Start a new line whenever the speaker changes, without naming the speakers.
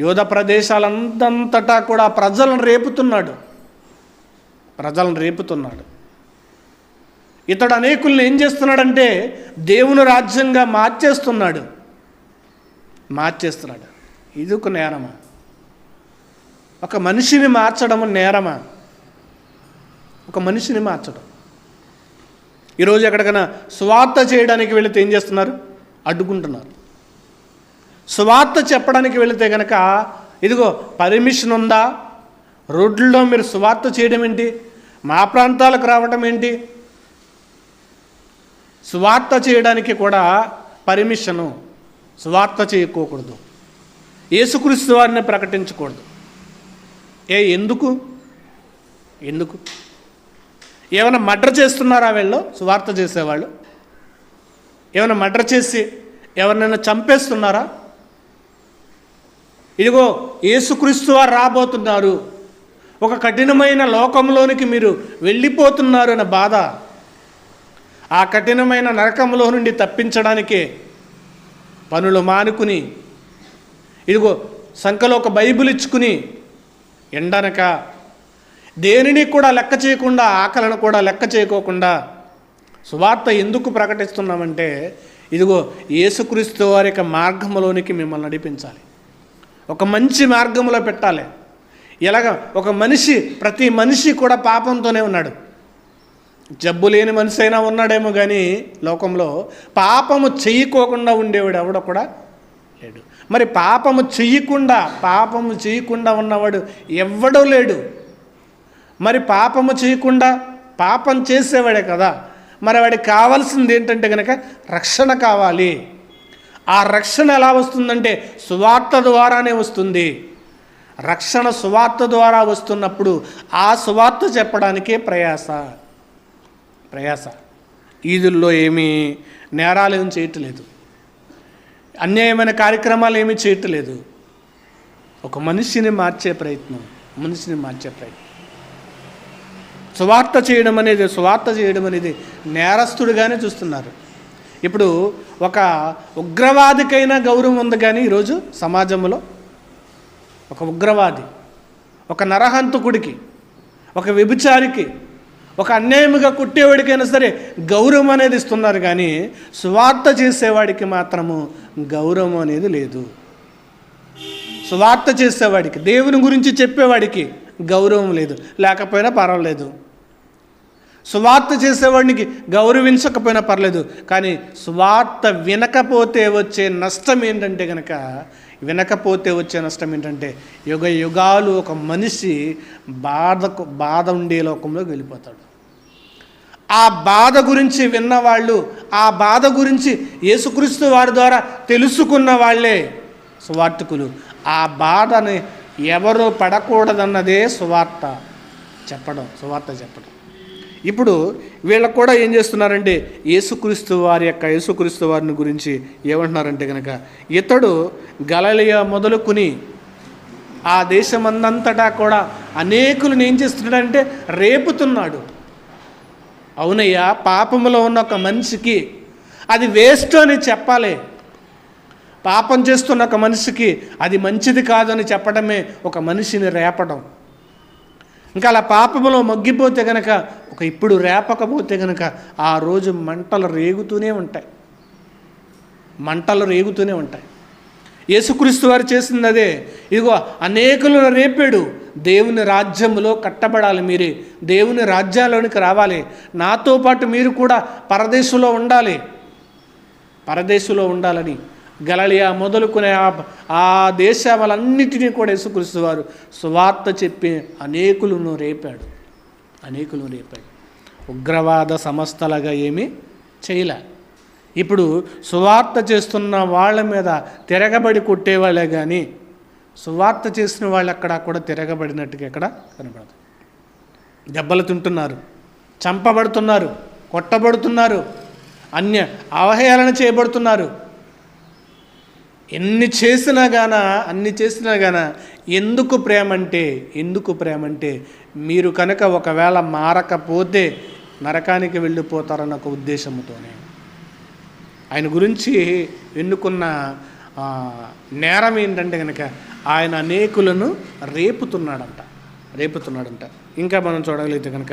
యోధ ప్రదేశాలంతంతటా కూడా ప్రజలను రేపుతున్నాడు. ప్రజలను రేపుతున్నాడు. ఇతడు అనేకుల్ని ఏం చేస్తున్నాడంటే దేవుని రాజ్యంగా మార్చేస్తున్నాడు. మార్చేస్తున్నాడు. ఇది ఒక నేరమా. ఒక మనిషిని మార్చడం నేరమా. ఒక మనిషిని మార్చడం. ఈరోజు ఎక్కడికైనా స్వార్థ చేయడానికి వెళితే ఏం చేస్తున్నారు? అడ్డుకుంటున్నారు. సువార్త చెప్పడానికి వెళితే కనుక ఇదిగో పర్మిషన్ ఉందా? రోడ్లలో మీరు సువార్త చేయడం ఏంటి? మా ప్రాంతాలకు రావటం ఏంటి? సువార్త చేయడానికి కూడా పర్మిషను సువార్త చేయకోకూడదు యేసుక్రీస్తు వారిని ప్రకటించకూడదు. ఏ ఎందుకు? ఎందుకు? ఏమైనా మర్డర్ చేస్తున్నారా వీళ్ళు? సువార్త చేసేవాళ్ళు? ఏమైనా మర్డర్ చేసి ఎవరినైనా చంపేస్తున్నారా? ఇదిగో యేసుక్రీస్తు వారు రాబోతున్నారు. ఒక కఠినమైన లోకంలోనికి మీరు వెళ్ళిపోతున్నారు అనే బాధ. ఆ కఠినమైన నరకంలో నుండి తప్పించడానికి పనులు మానుకుని ఇదిగో సంఖలో ఒక బైబిల్ ఇచ్చుకుని ఎండనక దేనిని కూడా లెక్క చేయకుండా ఆకలను కూడా లెక్క చేయకోకుండా సువార్త ఎందుకు ప్రకటిస్తున్నామంటే ఇదిగో యేసుక్రీస్తు వారి యొక్క మార్గంలోనికి మిమ్మల్ని నడిపించాలి. ఒక మంచి మార్గంలో పెట్టాలి. ఎలాగ? ఒక మనిషి ప్రతి మనిషి కూడా పాపంతోనే ఉన్నాడు. జబ్బు లేని మనిషి అయినా ఉన్నాడేమో కానీ లోకంలో పాపము చేయకోకుండా ఉండేవాడు ఎవడ కూడా లేడు. మరి పాపము చెయ్యకుండా పాపము చేయకుండా ఉన్నవాడు ఎవ్వడూ లేడు. మరి పాపము చేయకుండా పాపం చేసేవాడే కదా. మరి వాడికి కావాల్సింది ఏంటంటే కనుక రక్షణ కావాలి. ఆ రక్షణ ఎలా వస్తుందంటే సువార్త ద్వారానే వస్తుంది. రక్షణ సువార్త ద్వారా వస్తున్నప్పుడు ఆ సువార్త చెప్పడానికే ప్రయాస. ప్రయాస. ఈదుల్లో ఏమీ నేరాలు ఏమి చేయట్లేదు. అన్యాయమైన కార్యక్రమాలు ఏమీ చేయట్లేదు. ఒక మనిషిని మార్చే ప్రయత్నం మనిషిని మార్చే ప్రయత్నం. సువార్త చేయడం అనేది సువార్త చేయడం అనేది నేరస్తుడుగానే చూస్తున్నారు. ఇప్పుడు ఒక ఉగ్రవాదికైనా గౌరవం ఉంది కానీ ఈరోజు సమాజంలో ఒక ఉగ్రవాది ఒక నరహంతకుడికి ఒక వ్యభిచారికి ఒక అన్యాయముగా కుట్టేవాడికైనా సరే గౌరవం అనేది ఇస్తున్నారు కానీ సువార్త చేసేవాడికి మాత్రము గౌరవం అనేది లేదు. సువార్త చేసేవాడికి దేవుని గురించి చెప్పేవాడికి గౌరవం లేదు. లేకపోయినా పర్వాలేదు. సువార్త చేసేవాడికి గౌరవించకపోయినా పర్లేదు కానీ సువార్త వినకపోతే వచ్చే నష్టం ఏంటంటే కనుక వినకపోతే వచ్చే నష్టం ఏంటంటే యుగ యుగాలు ఒక మనిషి బాధకు బాధ ఉండే లోకంలోకి వెళ్ళిపోతాడు. ఆ బాధ గురించి విన్నవాళ్ళు ఆ బాధ గురించి యేసుక్రీస్తు వారి ద్వారా తెలుసుకున్న వాళ్ళే సువార్తకులు ఆ బాధని ఎవరు పడకూడదన్నదే సువార్త చెప్పడం సువార్త చెప్పడం. ఇప్పుడు వీళ్ళకు కూడా ఏం చేస్తున్నారంటే యేసుక్రీస్తు వారి యొక్క యేసుక్రీస్తు వారిని గురించి ఏమంటున్నారంటే కనుక ఇతడు గలలియ మొదలుకుని ఆ దేశమందంతటా కూడా అనేకులను ఏం చేస్తున్నాడంటే రేపుతున్నాడు. అవునయ్యా పాపంలో ఉన్న ఒక మనిషికి అది వేస్ట్ అని చెప్పాలి. పాపం చేస్తున్న ఒక మనిషికి అది మంచిది కాదని చెప్పడమే ఒక మనిషిని రేపడం. ఇంకా అలా పాపములో మగ్గిపోతే గనక ఒక ఇప్పుడు రేపకపోతే గనక ఆ రోజు మంటలు రేగుతూనే ఉంటాయి. మంటలు రేగుతూనే ఉంటాయి. యేసుక్రీస్తు వారు చేసింది అదే. ఇదిగో అనేకులు రేపాడు. దేవుని రాజ్యములో కట్టబడాలి మీరే. దేవుని రాజ్యాల్లోనికి రావాలి. నాతో పాటు మీరు కూడా పరదేశంలో ఉండాలి. పరదేశంలో ఉండాలని గలలియా మొదలుకునే ఆ ఆ దేశాలన్నిటినీ కూడా యేసుక్రీస్తు వారు సువార్త చెప్పి అనేకులను రేపాడు. అనేకులను రేపాడు. ఉగ్రవాద సంస్థలుగా ఏమీ చేయలే. ఇప్పుడు సువార్త చేస్తున్న వాళ్ళ మీద తిరగబడి కొట్టేవాళ్ళే కానీ సువార్త చేసిన వాళ్ళు అక్కడ కూడా తిరగబడినట్టుగా ఎక్కడ కనబడదు. దెబ్బలు తింటున్నారు చంపబడుతున్నారు కొట్టబడుతున్నారు అన్య అవహేళన చేయబడుతున్నారు. ఎన్ని చేసినా గాన అన్ని చేసినా గాన ఎందుకు ప్రేమ అంటే ఎందుకు ప్రేమ అంటే మీరు కనుక ఒకవేళ మారకపోతే నరకానికి వెళ్ళిపోతారన్న ఒక ఉద్దేశంతోనే ఆయన గురించి ఎన్నుకున్న నేరం ఏంటంటే కనుక ఆయన అనేకులను రేపుతున్నాడంట రేపుతున్నాడంట. ఇంకా మనం చూడగలిగితే కనుక